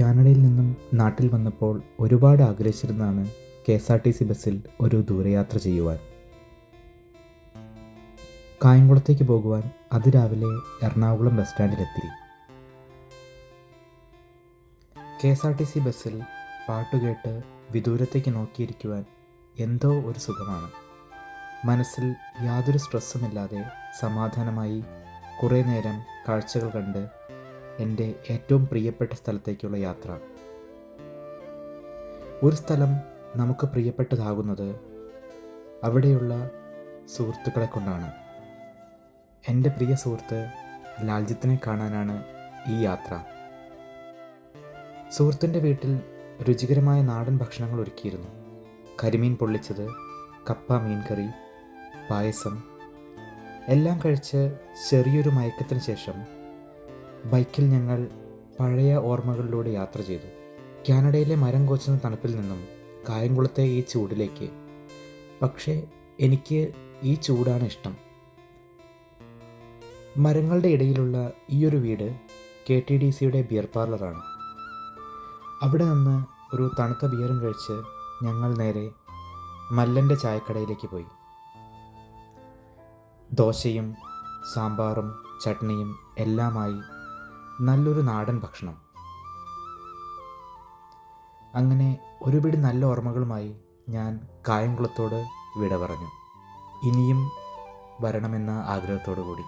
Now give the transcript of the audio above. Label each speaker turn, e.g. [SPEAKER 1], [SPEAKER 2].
[SPEAKER 1] കാനഡയിൽ നിന്നും നാട്ടിൽ വന്നപ്പോൾ ഒരുപാട് ആഗ്രഹിച്ചിരുന്നാണ് K S R T C ബസ്സിൽ ഒരു ദൂരയാത്ര ചെയ്യുവാൻ. കായംകുളത്തേക്ക് പോകുവാൻ അതിരാവിലെ Ernakulam bus സ്റ്റാൻഡിലെത്തി. K S R T C ബസ്സിൽ പാട്ടുകേട്ട് വിദൂരത്തേക്ക് നോക്കിയിരിക്കുവാൻ എന്തോ ഒരു സുഖമാണ്. മനസ്സിൽ യാതൊരു സ്ട്രെസ്സുമില്ലാതെ സമാധാനമായി കുറേ നേരം കാഴ്ചകൾ കണ്ട് എന്റെ ഏറ്റവും പ്രിയപ്പെട്ട സ്ഥലത്തേക്കുള്ള യാത്ര. ഒരു സ്ഥലം നമുക്ക് പ്രിയപ്പെട്ടതാകുന്നത് അവിടെയുള്ള സുഹൃത്തുക്കളെ കൊണ്ടാണ്. എന്റെ പ്രിയ സുഹൃത്ത് ലാൽജിത്തിനെ കാണാനാണ് ഈ യാത്ര. സുഹൃത്തിന്റെ വീട്ടിൽ രുചികരമായ നാടൻ ഭക്ഷണങ്ങൾ ഒരുക്കിയിരുന്നു. കരിമീൻ പൊള്ളിച്ചത് കപ്പ മീൻകറി പായസം. എല്ലാം കഴിച്ച് ചെറിയൊരു മയക്കത്തിന് ശേഷം ബൈക്കിൽ ഞങ്ങൾ പഴയ ഓർമ്മകളിലൂടെ യാത്ര ചെയ്തു. കാനഡയിലെ മരം കോച്ചുന്ന തണുപ്പിൽ നിന്നും കായംകുളത്തെ ഈ ചൂടിലേക്ക്. പക്ഷേ എനിക്ക് ഈ ചൂടാണ് ഇഷ്ടം. മരങ്ങളുടെ ഇടയിലുള്ള ഈയൊരു വീട് കെ ടി ഡി സിയുടെ ബിയർ പാർലറാണ്. അവിടെ നിന്ന് ഒരു തണുത്ത ബിയറും കഴിച്ച് ഞങ്ങൾ നേരെ മല്ലന്റെ ചായക്കടയിലേക്ക് പോയി. ദോശയും സാമ്പാറും ചട്നിയും എല്ലാമായി നല്ലൊരു നാടൻ ഭക്ഷണം. അങ്ങനെ ഒരുപിടി നല്ല ഓർമ്മകളുമായി ഞാൻ കായംകുളത്തോട് വിട പറഞ്ഞു. ഇനിയും വരണമെന്ന ആഗ്രഹത്തോടു കൂടി